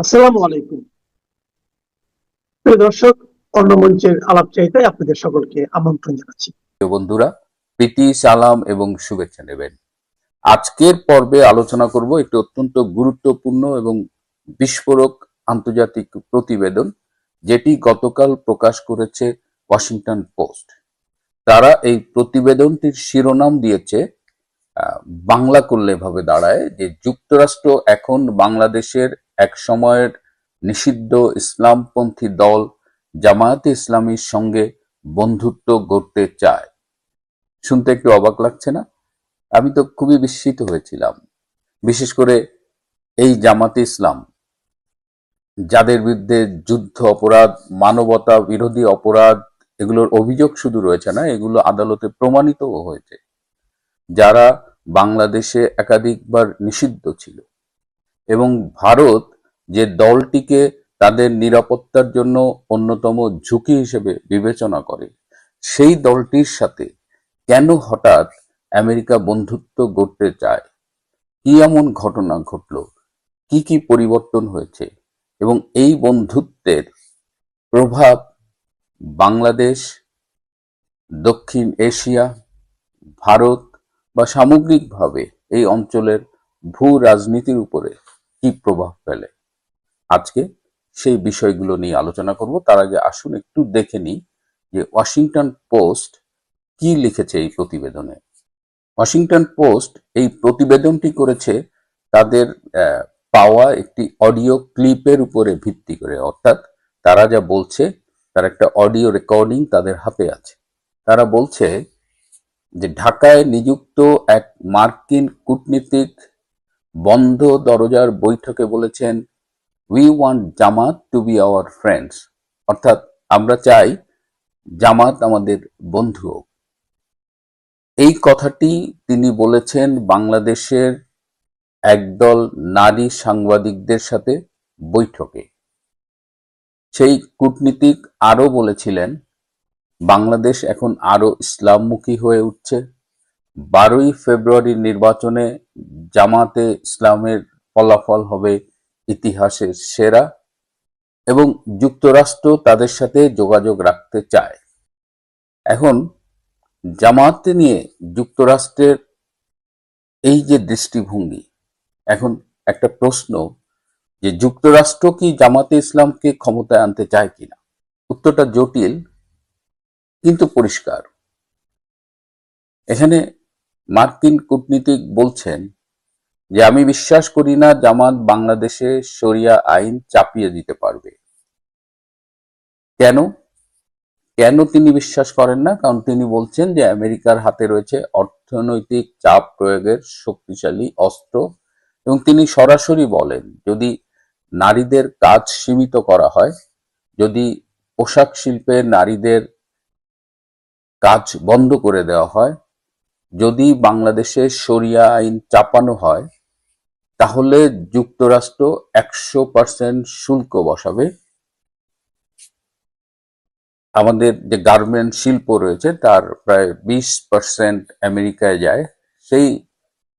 আসসালামু আলাইকুম। প্রিয় দর্শক, অন্য মঞ্চের আলাপ চাইতে আপনাদের সকলকে আমন্ত্রণ জানাচ্ছি। বন্ধুরা, প্রীতি, সালাম এবং শুভেচ্ছা নেবেন। আজকের পর্বে আলোচনা করব একটি অত্যন্ত গুরুত্বপূর্ণ এবং বিস্ফোরক আন্তর্জাতিক প্রতিবেদন, যেটি গতকাল প্রকাশ করেছে ওয়াশিংটন পোস্ট। তারা এই প্রতিবেদনটির শিরোনাম দিয়েছে বাংলা করলে ভাবে দাঁড়ায় যে যুক্তরাষ্ট্র এখন বাংলাদেশের এক সময়ের নিষিদ্ধ ইসলামপন্থী দল জামায়াতে ইসলামীর সঙ্গে বন্ধুত্ব গড়তে চায়। শুনতে একটু অবাক লাগছে না? আমি তো খুবই বিস্মিত হয়েছিলাম। বিশেষ করে এই জামাতে ইসলাম। যাদের বিরুদ্ধে যুদ্ধ অপরাধ, মানবতা বিরোধী অপরাধ, এগুলোর অভিযোগ শুধু রয়েছে না, এগুলো আদালতে প্রমাণিতও হয়েছে। যারা বাংলাদেশে একাধিকবার নিষিদ্ধ ছিল এবং ভারত যে দলটিকে তাদের নিরাপত্তার জন্য অন্যতম ঝুঁকি হিসেবে বিবেচনা করে, সেই দলটির সাথে কেন হঠাৎ আমেরিকা বন্ধুত্ব গড়তে চায়? কি এমন ঘটনা ঘটলো? কি কি পরিবর্তন হয়েছে? এবং এই বন্ধুত্বের প্রভাব বাংলাদেশ, দক্ষিণ এশিয়া, ভারত বা সামগ্রিকভাবে এই অঞ্চলের ভূ রাজনীতির উপরে কি প্রভাব ফেলে? আজকে সেই বিষয়গুলো নিয়ে আলোচনা করব। তার আগে আসুন একটু দেখে নিই যে ওয়াশিংটন পোস্ট কি লিখেছে এই প্রতিবেদনে। ওয়াশিংটন পোস্ট এই প্রতিবেদনটি করেছে তাদের পাওয়া একটি অডিও ক্লিপের উপরে ভিত্তি করে। অর্থাৎ তারা যা বলছে, তার একটা অডিও রেকর্ডিং তাদের হাতে আছে। তারা বলছে যে ঢাকায় নিযুক্ত এক মার্কিন কূটনীতিক বন্ধ দরজার বৈঠকে বলেছেন we want Jamaat to be our friends অর্থাৎ আমরা চাই জামাত আমাদের বন্ধু হোক। এই কথাটি তিনি বলেছেন বাংলাদেশের একদল নারী সাংবাদিকদের সাথে বৈঠকে। সেই কূটনীতিক আরও বলেছিলেন, বাংলাদেশ এখন আরও ইসলামমুখী হয়ে উঠছে। বারোই ফেব্রুয়ারি নির্বাচনে জামাতে ইসলামের ফলাফল হবে ইতিহাসের সেরা এবং যুক্তরাষ্ট্র তাদের সাথে যোগাযোগ রাখতে চায়। এখন জামাত নিয়ে যুক্তরাষ্ট্রের এই যে দৃষ্টিভঙ্গি, এখন একটা প্রশ্ন যে যুক্তরাষ্ট্র কি জামাতে ইসলামকে ক্ষমতায় আনতে চায় কিনা? উত্তরটা জটিল, কিন্তু পরিষ্কার। এখানে মার্কিন কূটনীতিক বলছেন যে, আমি বিশ্বাস করি না জামাত বাংলাদেশে শরিয়া আইন চাপিয়ে দিতে পারবে। কেন? কেন তিনি বিশ্বাস করেন না? কারণ তিনি বলছেন যে, আমেরিকার হাতে রয়েছে অর্থনৈতিক চাপ প্রয়োগের শক্তিশালী অস্ত্র। এবং তিনি সরাসরি বলেন, যদি নারীদের কাজ সীমিত করা হয়, যদি পোশাক শিল্পে নারীদের কাজ বন্ধ করে দেওয়া হয় যদি বাংলাদেশে শরিয়া আইন চাপানো হয়, তাহলে যুক্তরাষ্ট্র একশো পার্সেন্ট শুল্ক বসাবে। আমাদের যে গার্মেন্ট শিল্প রয়েছে, তার প্রায় বিশ পার্সেন্ট আমেরিকায় যায়। সেই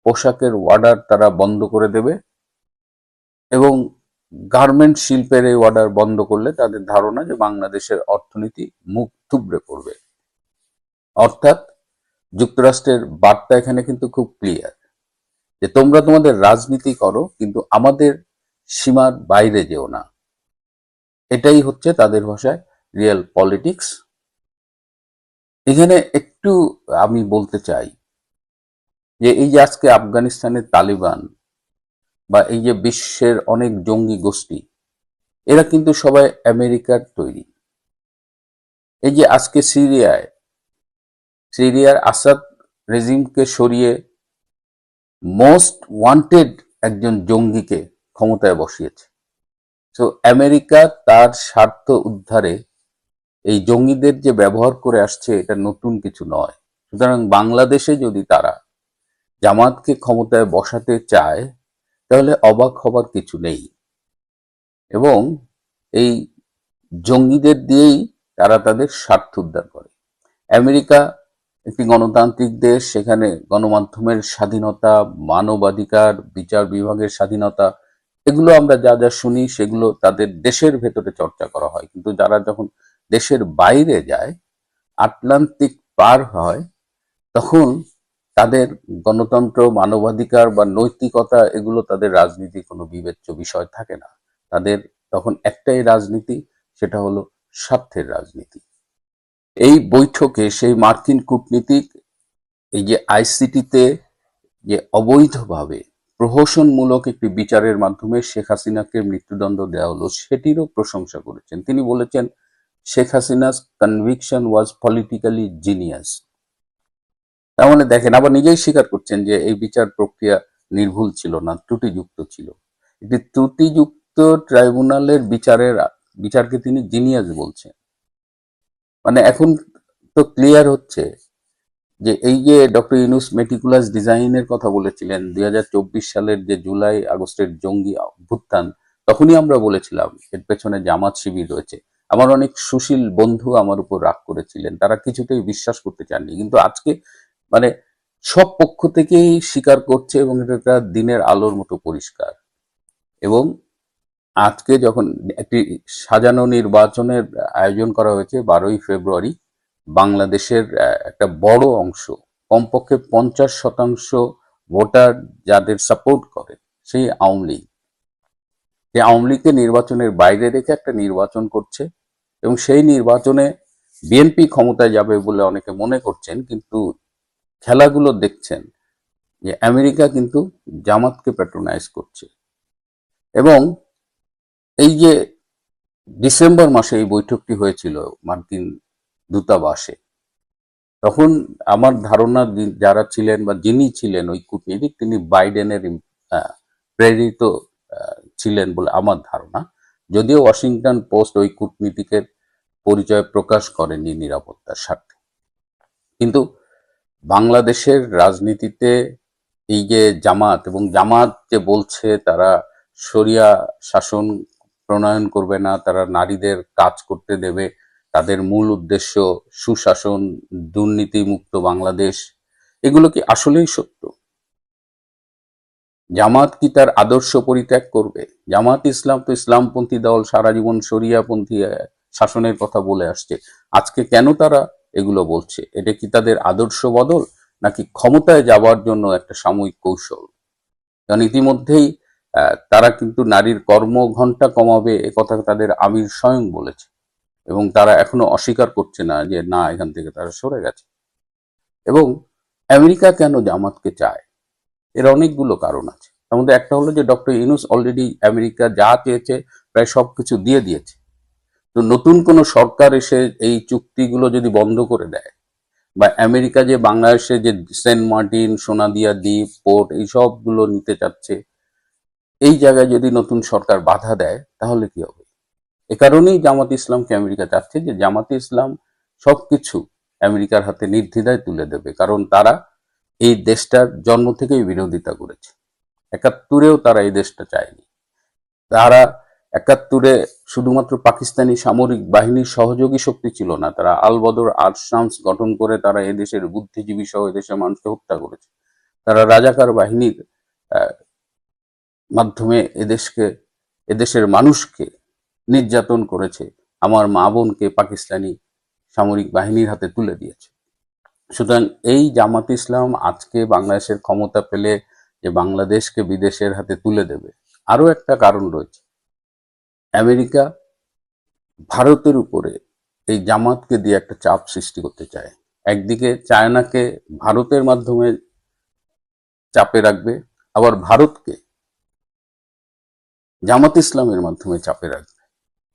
পোশাকের অর্ডার তারা বন্ধ করে দেবে। এবং গার্মেন্ট শিল্পের এই অর্ডার বন্ধ করলে তাদের ধারণা যে বাংলাদেশের অর্থনীতি মুখ থুবড়ে পড়বে। অর্থাৎ যুক্তরাষ্ট্রের বার্তা এখানে কিন্তু খুব ক্লিয়ার যে তোমরা তোমাদের রাজনীতি করো, কিন্তু আমাদের সীমার বাইরে যেও না। এটাই হচ্ছে তাদের ভাষায় রিয়েল পলিটিক্স এখানে একটু আমি বলতে চাই যে এই যে আজকে আফগানিস্তানের তালিবান বা এই যে বিশ্বের অনেক জঙ্গি গোষ্ঠী, এরা কিন্তু সবাই আমেরিকার তৈরি। এই যে আজকে সিরিয়ায় সিরিয়ার আসাদ রেজিমকে সরিয়ে মোস্ট ওয়ান্টেড একজন জঙ্গিকে ক্ষমতায় বসিয়েছে। তো আমেরিকা তার স্বার্থ উদ্ধারে এই জঙ্গিদের যে ব্যবহার করে আসছে, এটা নতুন কিছু নয়। সুতরাং বাংলাদেশে যদি তারা জামাতকে ক্ষমতায় বসাতে চায়, তাহলে অবাক হবার কিছু নেই। এবং এই জঙ্গিদের দিয়েই তারা তাদের স্বার্থ উদ্ধার করে। আমেরিকা একটি গণতান্ত্রিক দেশ, সেখানে গণমাধ্যমের স্বাধীনতা, মানবাধিকার, বিচার বিভাগের স্বাধীনতা, এগুলো আমরা যা যা শুনি সেগুলো তাদের দেশের ভেতরে চর্চা করা হয়। কিন্তু যারা যখন দেশের বাইরে যায়, আটলান্টিক পার হয়, তখন তাদের গণতন্ত্র, মানবাধিকার বা নৈতিকতা, এগুলো তাদের রাজনীতি কোনো বিবেচ্য বিষয় থাকে না। তাদের তখন একটাই রাজনীতি, সেটা হলো স্বার্থের রাজনীতি। এই বৈঠকে সেই মার্কিন কূটনীতিক, এই যে আইসিটিতে যে অবৈধভাবে প্রহসনমূলক একটি বিচারের মাধ্যমে শেখ হাসিনাকে মৃত্যুদণ্ড দেওয়া হলো, সেটিরও প্রশংসা করেছেন। তিনি বলেছেন, Sheikh Hasina's conviction was politically genius তার মানে দেখেন, আবার নিজেই স্বীকার করছেন যে এই বিচার প্রক্রিয়া নির্ভুল ছিল না, ত্রুটিযুক্ত ছিল। একটি ত্রুটিযুক্ত ট্রাইব্যুনালের বিচারের, বিচারকে তিনি জিনিয়াস বলছেন। মানে এখন তো ক্লিয়ার হচ্ছে যে এই যে ডক্টর ইউনুস মেটিকুলাস ডিজাইনের কথা বলেছিলেন দু হাজার চব্বিশ সালের যে জুলাই আগস্টের জঙ্গি অভ্যুত্থান, তখনই আমরা বলেছিলাম এর পেছনে জামাত শিবির রয়েছে। আমার অনেক সুশীল বন্ধু আমার উপর রাগ করেছিলেন, তারা কিছুতেই বিশ্বাস করতে চাননি। কিন্তু আজকে মানে সব পক্ষ থেকেই স্বীকার করছে এবং এটা দিনের আলোর মতো পরিষ্কার। এবং আজকে যখন একটি সাজানো নির্বাচনের আয়োজন করা হয়েছে বারোই ফেব্রুয়ারি, বাংলাদেশের একটা বড় অংশ, কমপক্ষে পঞ্চাশ শতাংশ ভোটার যাদের সাপোর্ট করে, সেই আওয়ামী লীগ। যে আওয়ামী লীগকে নির্বাচনের বাইরে রেখে একটা নির্বাচন করছে এবং সেই নির্বাচনে বিএনপি ক্ষমতায় যাবে বলে অনেকে মনে করছেন, কিন্তু খেলাগুলো দেখছেন যে আমেরিকা কিন্তু জামাতকে প্যাট্রোনাইজ করছে। এবং এই যে ডিসেম্বর মাসে এই বৈঠকটি হয়েছিল মার্কিন দূতাবাসে, তখন আমার ধারণা যারা ছিলেন বা যিনি ছিলেন ওই কূটনীতিক, তিনি বাইডেনের প্রেরিত ছিলেন বলে আমার ধারণা। যদিও ওয়াশিংটন পোস্ট ওই কূটনীতিকের পরিচয় প্রকাশ করেনি নিরাপত্তার স্বার্থে। কিন্তু বাংলাদেশের রাজনীতিতে এই যে জামাত এবং জামাত যে বলছে তারা শরিয়া শাসন প্রণয়ন করবে না তারা নারীদের কাজ করতে দেবে। তাদের মূল উদ্দেশ্য সুশাসন দুর্নীতিমুক্ত বাংলাদেশ। এগুলো কি আসলেই সত্য? জামাত কি তার আদর্শ পরিত্যাগ করবে? জামাত ইসলাম তো ইসলামপন্থী দল সারা জীবন শরিয়াপন্থী আহ, শাসনের কথা বলে আসছে। আজকে কেন তারা এগুলো বলছে? এটা কি তাদের আদর্শ বদল নাকি ক্ষমতায় যাওয়ার জন্য একটা সাময়িক কৌশল? কারণ ইতিমধ্যেই তারা কিন্তু নারীর কর্ম ঘণ্টা কমাবে কথা তাদের আমির স্বয়ং বলেছে। এবং তারা এখনও অস্বীকার করছে না যে না, এখান থেকে তারা সরে গেছে। এবং আমেরিকা কেন জামাতকে চায়? এর অনেকগুলো কারণ আছে। তার মধ্যে একটা হলো যে ডক্টর ইউনুস অলরেডি আমেরিকা যা চেয়েছে প্রায় সবকিছু দিয়ে দিয়েছে। তো নতুন কোনো সরকার এসে এই চুক্তিগুলো যদি বন্ধ করে দেয়, বা আমেরিকা যে বাংলাদেশে যে সেন্ট মার্টিন, সোনাদিয়া দ্বীপ, পোর্ট, এই সবগুলো নিতে চাচ্ছে এই জায়গায় যদি নতুন সরকার বাধা দেয়, তাহলে কি হবে? এ কারণেই জামাত ইসলামকে আমেরিকা চাচ্ছে যে জামাতে ইসলাম সবকিছু আমেরিকার হাতে নির্দ্বিধায় তুলে দেবে। কারণ তারা এই দেশটার জন্ম থেকেই বিরোধিতা করেছে। একাত্তরেও তারা এই দেশটা চায়নি। তারা একাত্তরে শুধুমাত্র পাকিস্তানি সামরিক বাহিনীর সহযোগী শক্তি ছিল না, তারা আলবদর আর্টসামস গঠন করে তারা এদেশের বুদ্ধিজীবী সহ এদেশের মানুষকে হত্যা করেছে। তারা রাজাকার বাহিনীর মাধ্যমে এদেশকে, এদেশের মানুষকে নির্যাতন করেছে। আমার মা বোনকে পাকিস্তানি সামরিক বাহিনীর হাতে তুলে দিয়েছে। সুতরাং এই জামাত ইসলাম আজকে বাংলাদেশের ক্ষমতা পেলে যে বাংলাদেশকে বিদেশের হাতে তুলে দেবে। আরও একটা কারণ রয়েছে। আমেরিকা ভারতের উপরে এই জামাতকে দিয়ে একটা চাপ সৃষ্টি করতে চায়। একদিকে চায়নাকে ভারতের মাধ্যমে চাপে রাখবে, আবার ভারতকে জামাত ইসলামের মাধ্যমে চাপে রাখবে।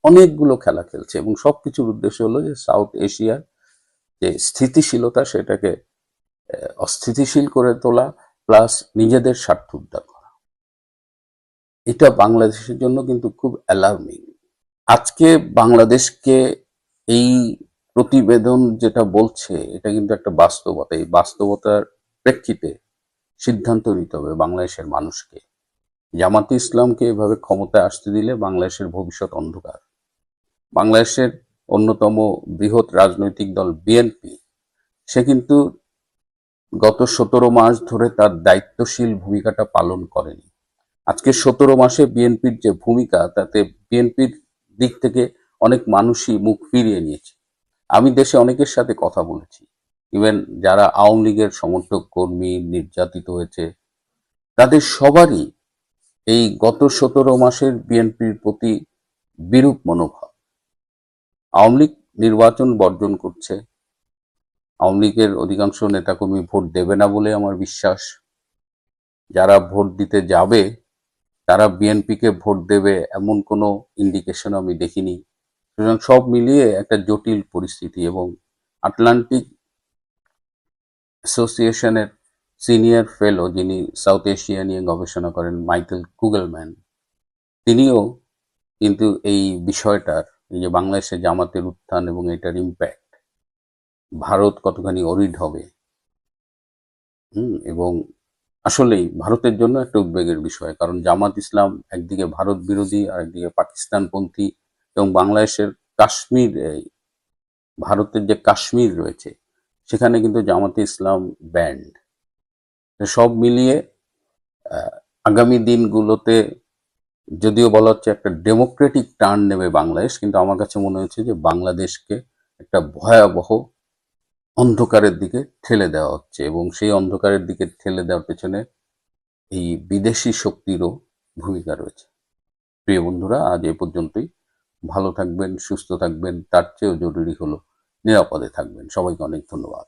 অনেকগুলো খেলা খেলছে এবং সবকিছুর উদ্দেশ্য হলো যে সাউথ এশিয়ার যে স্থিতিশীলতা সেটাকে অস্থিতিশীল করে তোলা প্লাস নিজেদের স্বার্থ উদ্ধার করা। এটা বাংলাদেশের জন্য কিন্তু খুব অ্যালার্মিং আজকে বাংলাদেশকে এই প্রতিবেদন যেটা বলছে, এটা কিন্তু একটা বাস্তবতা। এই বাস্তবতার প্রেক্ষিতে সিদ্ধান্ত নিতে হবে বাংলাদেশের মানুষকে। জামাতে ইসলামকে এভাবে ক্ষমতায় আসতে দিলে বাংলাদেশের ভবিষ্যৎ অন্ধকার। বাংলাদেশের অন্যতম বৃহৎ রাজনৈতিক দল বিএনপি সে কিন্তু গত সতেরো মাস ধরে তার দায়িত্বশীল ভূমিকাটা পালন করেনি। আজকে সতেরো মাসে বিএনপির যে ভূমিকা, তাতে বিএনপির দিক থেকে অনেক মানুষই মুখ ফিরিয়ে নিয়েছে। আমি দেশে অনেকের সাথে কথা বলেছি। ইভেন যারা আওয়ামী লীগের সমর্থক, কর্মী, নির্যাতিত হয়েছে, তাদের সবারই এই গত সতেরো মাসের বিএনপির প্রতি বিরূপ মনোভাব। আওয়ামী লীগ নির্বাচন বর্জন করছে। আওয়ামী লীগের অধিকাংশ নেতাকর্মী ভোট দেবে না বলে আমার বিশ্বাস। যারা ভোট দিতে যাবে, তারা বিএনপিকে ভোট দেবে এমন কোনো ইন্ডিকেশন আমি দেখিনি। সুতরাং সব মিলিয়ে একটা জটিল পরিস্থিতি এবং আটলান্টিক অ্যাসোসিয়েশনের সিনিয়র ফেলো যিনি সাউথ এশিয়া নিয়ে গবেষণা করেন, মাইকেল কুগলম্যান। তিনিও কিন্তু এই বিষয়টার, এই যে বাংলাদেশে জামাতের উত্থান এবং এটার ইম্প্যাক্ট ভারত কতখানি অরিড হবে। হুম, এবং আসলেই ভারতের জন্য একটা উদ্বেগের বিষয়, কারণ জামাত ইসলাম একদিকে ভারত বিরোধী আর একদিকে পাকিস্তানপন্থী এবং বাংলাদেশের কাশ্মীর ভারতের যে কাশ্মীর রয়েছে, সেখানে কিন্তু জামাতে ইসলাম ব্যান্ড সব মিলিয়ে আগামী দিনগুলোতে যদিও বলা হচ্ছে একটা ডেমোক্রেটিক টার্ন নেবে বাংলাদেশ, কিন্তু আমার কাছে মনে হচ্ছে যে বাংলাদেশকে একটা ভয়াবহ অন্ধকারের দিকে ঠেলে দেওয়া হচ্ছে এবং সেই অন্ধকারের দিকে ঠেলে দেওয়ার পেছনে এই বিদেশি শক্তিরও ভূমিকা রয়েছে। প্রিয় বন্ধুরা, আজ এ পর্যন্তই। ভালো থাকবেন, সুস্থ থাকবেন, তার চেয়েও জরুরি হলো নিরাপদে থাকবেন। সবাইকে অনেক ধন্যবাদ।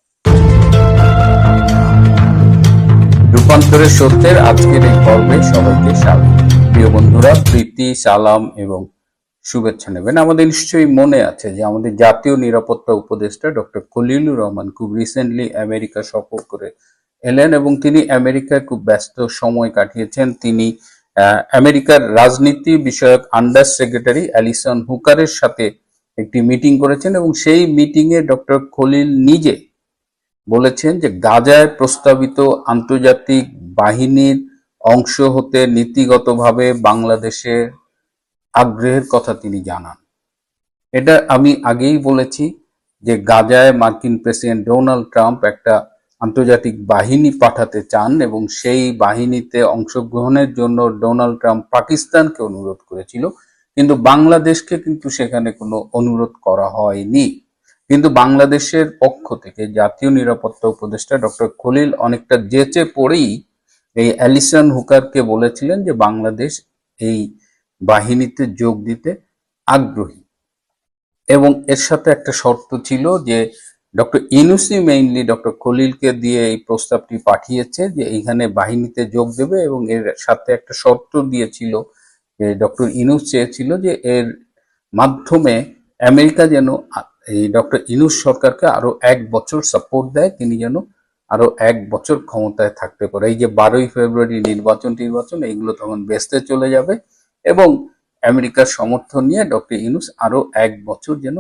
রূপান্তরের সত্যের আজকের এই পর্বে সবাইকে স্বাগত। প্রিয় বন্ধুরা, প্রীতি, সালাম এবং শুভেচ্ছা নেবেন। আমাদের নিশ্চয়ই মনে আছে যে আমাদের জাতীয় নিরাপত্তা উপদেষ্টা ডক্টর খলিলুর রহমান খুব রিসেন্টলি আমেরিকা সফর করে এলেন এবং তিনি আমেরিকায় খুব ব্যস্ত সময় কাটিয়েছেন। তিনি আমেরিকার রাজনীতি বিষয়ক আন্ডার সেক্রেটারি অ্যালিসন হুকারের সাথে একটি মিটিং করেছেন এবং সেই মিটিংয়ে ডক্টর খলিল নিজে বলেছেন যে গাজায় প্রস্তাবিত আন্তর্জাতিক বাহিনীর অংশ হতে নীতিগতভাবে বাংলাদেশের আগ্রহের কথা তিনি জানান। এটা আমি আগেই বলেছি যে গাজায় মার্কিন প্রেসিডেন্ট ডোনাল্ড ট্রাম্প একটা আন্তর্জাতিক বাহিনী পাঠাতে চান এবং সেই বাহিনীতে অংশগ্রহণের জন্য ডোনাল্ড ট্রাম্প পাকিস্তানকে অনুরোধ করেছিল, কিন্তু বাংলাদেশকে কিন্তু সেখানে কোনো অনুরোধ করা হয়নি। কিন্তু বাংলাদেশের পক্ষ থেকে জাতীয় নিরাপত্তা উপদেষ্টা ডক্টর খলিল অনেকটা জেচে পড়েই এই অ্যালিসন হুকারকে বলেছিলেন যে বাংলাদেশ এই বাহিনীতে যোগ দিতে আগ্রহী। এবং এর সাথে একটা শর্ত ছিল যে ডক্টর ইনুসি মেইনলি ডক্টর খলিলকে দিয়ে এই প্রস্তাবটি পাঠিয়েছে যে এইখানে বাহিনীতে যোগ দেবে এবং এর সাথে একটা শর্ত দিয়েছিল যে ডক্টর ইনুস চেয়েছিল যে এর মাধ্যমে আমেরিকা যেন এই ডক্টর ইনুস সরকারকে আরও এক বছর সাপোর্ট দেয়, তিনি যেন আরও এক বছর ক্ষমতায় থাকতে পারে। এই যে বারোই ফেব্রুয়ারি নির্বাচন টির্বাচন এইগুলো তখন বেসতে চলে যাবে এবং আমেরিকার সমর্থন নিয়ে ডক্টর ইনুস আরও এক বছর যেন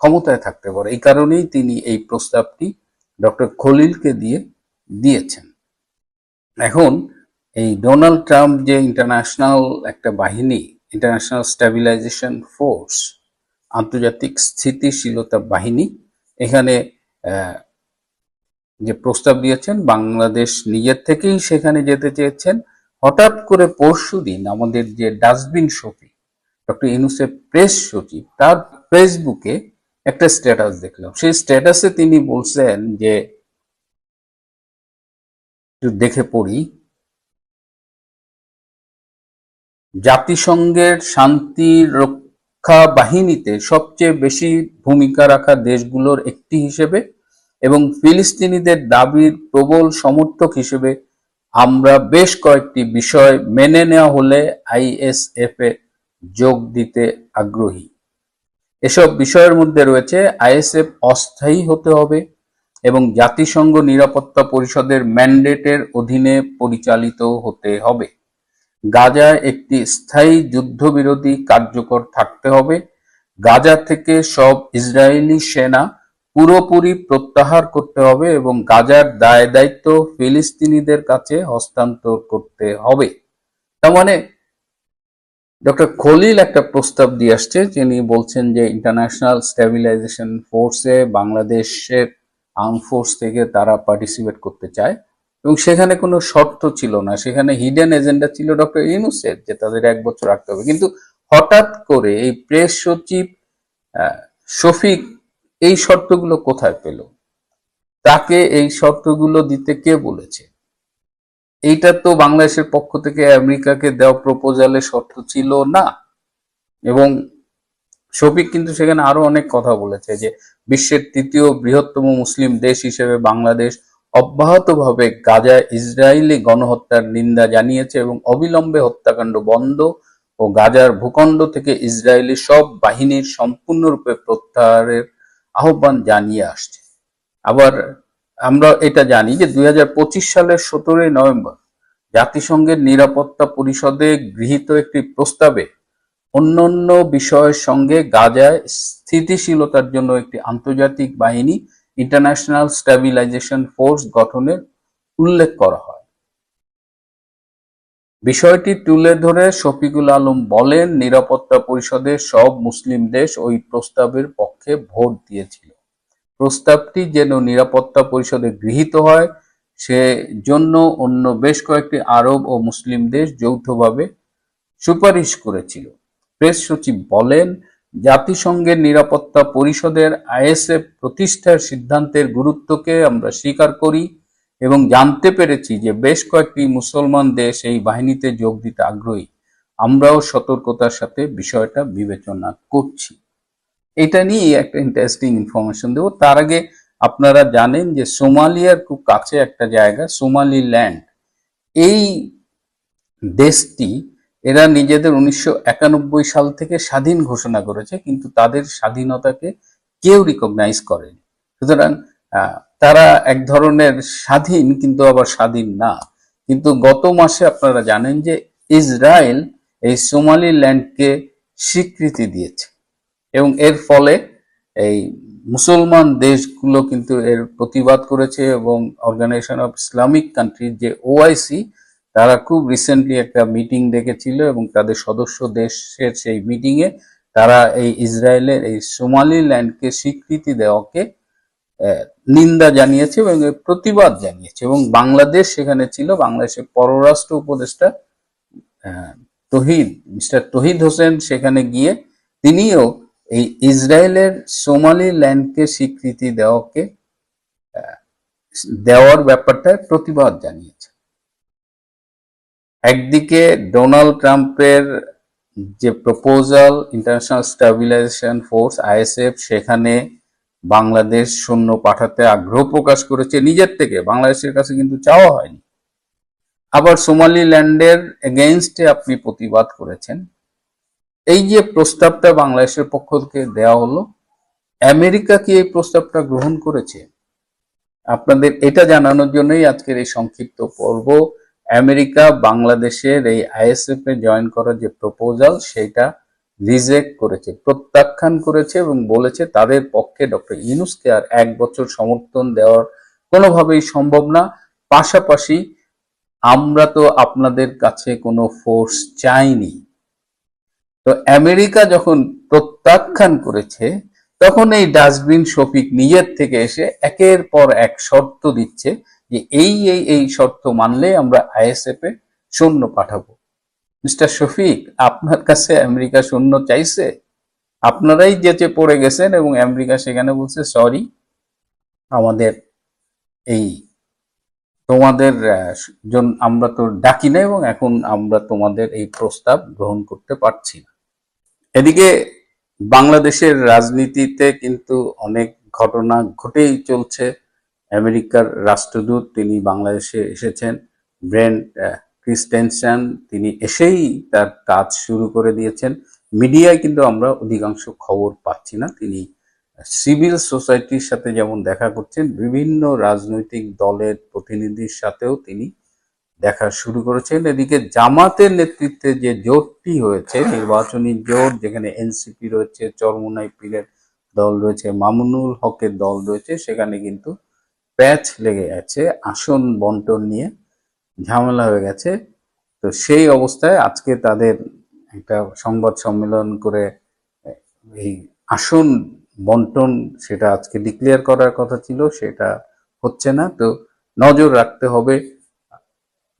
ক্ষমতায় থাকতে পারে। এই কারণেই তিনি এই প্রস্তাবটি ডক্টর খলিলকে দিয়ে দিয়েছেন। এখন এই ডোনাল্ড ট্রাম্প যে ইন্টারন্যাশনাল একটা বাহিনী ইন্টারন্যাশনাল স্টেবিলাইজেশন ফোর্স আন্তর্জাতিক স্থিতিশীলতা বাহিনী। এখানে যে প্রস্তাব দিয়েছেন, বাংলাদেশ নিজের থেকেই সেখানে যেতে চেয়েছেন। হঠাৎ করে পরশু দিন আমাদের যে ডাস্টবিন সচিব, ডক্টর ইনুসের প্রেস সচিব, তার ফেসবুকে একটা স্ট্যাটাস দেখলাম। সেই স্ট্যাটাসে তিনি বলছেন যে দেখে পড়ি, জাতিসংঘের শান্তি বাহিনীতে সবচেয়ে বেশি ভূমিকা রাখা দেশগুলোর একটি হিসেবে এবং ফিলিস্তিনিদের দাবির প্রবল সমর্থক হিসেবে আমরা বেশ কয়েকটি বিষয় মেনে নেওয়া হলে আইএসএফ এ যোগ দিতে আগ্রহী। এসব বিষয়ের মধ্যে রয়েছে, আইএসএফ অস্থায়ী হতে হবে এবং জাতিসংঘ নিরাপত্তা পরিষদের ম্যান্ডেটের অধীনে পরিচালিত হতে হবে। গাজায় একটি স্থায়ী যুদ্ধবিরোধী কার্যকর থাকতে হবে। গাজা থেকে সব ইসরায়েলি সেনা পুরোপুরি প্রত্যাহার করতে হবে এবং গাজার দায় দায়িত্ব ফিলিস্তিনিদের কাছে হস্তান্তর করতে হবে। তার মানে ডক্টর খলিল একটা প্রস্তাব দিয়ে আসছে, যিনি বলছেন যে ইন্টারন্যাশনাল স্টেবিলাইজেশন ফোর্সে বাংলাদেশের আর্ম ফোর্স থেকে তারা পার্টিসিপেট করতে চায়। এবং সেখানে কোনো শর্ত ছিল না। সেখানে হিডেন এজেন্ডা ছিল ডক্টর ইউনুসের যে তাদের এক বছর রাখতে হবে। কিন্তু হঠাৎ করে এই প্রেস সচিব শফিক এই শর্তগুলো কোথায় পেল? তাকে এই শর্তগুলো দিতে কে বলেছে? এইটা তো বাংলাদেশের পক্ষ থেকে আমেরিকাকে দেওয়া প্রপোজালের শর্ত ছিল না। এবং শফিক কিন্তু সেখানে আরও অনেক কথা বলেছে যে বিশ্বের তৃতীয় বৃহত্তম মুসলিম দেশ হিসেবে বাংলাদেশ অব্যাহতভাবে গাজা ইসরায়েলি গণহত্যার নিন্দা জানিয়েছে এবং অবিলম্বে হত্যাকাণ্ড বন্ধ ও গাজার ভূখণ্ড থেকে ইসরায়েলি সব বাহিনীর সম্পূর্ণরূপে প্রত্যাহারের আহ্বান জানিয়ে আসছে। আবার আমরা এটা জানি যে দুই হাজার পঁচিশ সালের সতেরোই নভেম্বর জাতিসংঘের নিরাপত্তা পরিষদে গৃহীত একটি প্রস্তাবে অন্যান্য বিষয়ের সঙ্গে গাজায় স্থিতিশীলতার জন্য একটি আন্তর্জাতিক বাহিনী ইন্টারন্যাশনাল স্ট্যাবিলাইজেশন ফোর্স গঠনের উল্লেখ করা হয়। বিষয়টি তুলে ধরে শফিকুল আলম বলেন, নিরাপত্তা পরিষদের সব মুসলিম দেশ ওই প্রস্তাবের পক্ষে ভোট দিয়েছিল। প্রস্তাবটি যেন নিরাপত্তা পরিষদে গৃহীত হয় সে জন্য অন্য বেশ কয়েকটি আরব ও মুসলিম দেশ যৌথভাবে সুপারিশ করেছিল। প্রেস সচিব বলেন জাতিসংঘের নিরাপত্তা পরিষদের আইএসএফ প্রতিষ্ঠার সিদ্ধান্তের গুরুত্বকে আমরা স্বীকার করি এবং জানতে পেরেছি যে বেশ কয়েকটি মুসলমান দেশ এই বাহিনীতে যোগ দিতে আগ্রহী। আমরাও সতর্কতার সাথে বিষয়টা বিবেচনা করছি। এটা নিয়ে একটা ইন্টারেস্টিং ইনফরমেশন দেবো। তার আগে আপনারা জানেন যে সোমালিয়ার খুব কাছে একটা জায়গা সোমালি ল্যান্ড এই দেশটি এরা নিজেদের উনিশশো একানব্বই সাল থেকে স্বাধীন ঘোষণা করেছে, কিন্তু তাদের স্বাধীনতাকে কেউ রিকগনাইজ করেনি। সুতরাং তারা এক ধরনের স্বাধীন কিন্তু আবার স্বাধীন না। কিন্তু গত মাসে আপনারা জানেন যে ইসরায়েল এই সোমালি ল্যান্ডকে স্বীকৃতি দিয়েছে এবং এর ফলে এই মুসলমান দেশগুলো কিন্তু এর প্রতিবাদ করেছে এবং অর্গানাইজেশন অফ ইসলামিক কান্ট্রি যে ওআইসি তারা খুব রিসেন্টলি একটা মিটিং ডেকেছিল এবং তাদের সদস্য দেশের সেই মিটিং এ তারা এই ইসরায়েলের, এই সোমালি সোমালিল্যান্ডকে স্বীকৃতি দেওয়াকে নিন্দা জানিয়েছে এবং প্রতিবাদ জানিয়েছে এবং বাংলাদেশ সেখানে ছিল, বাংলাদেশের পররাষ্ট্র উপদেষ্টা তহিদ, মিস্টার তহিদ হোসেন সেখানে গিয়ে তিনিও এই ইসরায়েলের সোমালি ল্যান্ডকে স্বীকৃতি দেওয়াকে দেওয়ার ব্যাপারটায় প্রতিবাদ জানিয়েছে। একদিকে ডোনাল্ড ট্রাম্পের যে proposal international stabilization force ISF, সেখানে বাংলাদেশ সৈন্য পাঠাতে আগ্রহ প্রকাশ করেছে নিজের থেকে। বাংলাদেশের কাছে কিন্তু চাওয়া হয়নি। আবার সোমালিল্যান্ডের এগেইনস্টে আপনি প্রতিবাদ করেছেন। এই যে প্রস্তাবটা বাংলাদেশের পক্ষ থেকে দেওয়া হলো, আমেরিকা কি এই প্রস্তাবটা গ্রহণ করেছে? আপনাদের এটা জানানোর জন্যই আজকের এই সংক্ষিপ্ত পর্ব। আমেরিকা বাংলাদেশের এই আইএসএফ এ জয়েন করার যে প্রপোজাল সেটা রিজেক্ট করেছে, প্রত্যাখ্যান করেছে এবং বলেছে তাদের পক্ষে ডক্টর ইউনুসকে আর এক বছর সমর্থন দেওয়ার কোনোভাবেই সম্ভব না। পাশাপাশি আমরা তো আপনাদের কাছে কোনো ফোর্স চাইনি। তো আমেরিকা যখন প্রত্যাখ্যান করেছে, তখন এই ডাস্টবিন শফিক নিজের থেকে এসে একের পর এক শর্ত দিচ্ছে যে এই এই এই শর্ত মানলে আমরা আইএসএফ এ সৈন্য পাঠাবো। মিস্টার শফিক আপনার কাছে আমেরিকা সৈন্য চাইছে? আপনারাই যেচে পড়ে গেছেন এবং আমেরিকা সেখানে বলছে সরি আমাদের এই তোমাদের আহ, জন- আমরা তো ডাকি না এবং এখন আমরা তোমাদের এই প্রস্তাব গ্রহণ করতে পারছি না। এদিকে বাংলাদেশের রাজনীতিতে কিন্তু অনেক ঘটনা ঘটেই চলছে। আমেরিকার রাষ্ট্রদূত তিনি বাংলাদেশে এসেছেন। ব্রেন্ট আহ, ক্রিস্টেনসন তিনি এসেই তার কাজ শুরু করে দিয়েছেন। মিডিয়ায় কিন্তু আমরা অধিকাংশ খবর পাচ্ছি না। তিনি সিভিল সোসাইটির সাথে যেমন দেখা করছেন বিভিন্ন রাজনৈতিক দলের প্রতিনিধির সাথেও তিনি দেখা শুরু করেছেন। এদিকে জামাতের নেতৃত্বে যে জোটটি হয়েছে নির্বাচনী জোট যেখানে এনসিপি রয়েছে চরমুনাই পীরের দল রয়েছে মামুনুল হকের দল রয়েছে সেখানে কিন্তু প্যাচ লেগে গেছে, আসন বন্টন নিয়ে ঝামেলা হয়ে গেছে। তো সেই অবস্থায় আজকে তাদের একটা সংবাদ সম্মেলন করে এই আসন বন্টন সেটা আজকে ডিক্লেয়ার করার কথা ছিল, সেটা হচ্ছে না। তো নজর রাখতে হবে,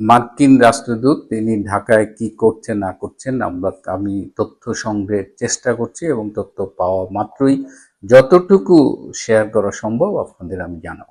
মার্কিন রাষ্ট্রদূত তিনি ঢাকায় কি করছেন, না করছেন, আমরা, আমি তথ্য সংগ্রহের চেষ্টা করছি এবং তথ্য পাওয়া মাত্রই। যতটুকু শেয়ার করা সম্ভব আপনাদের আমি জানাব।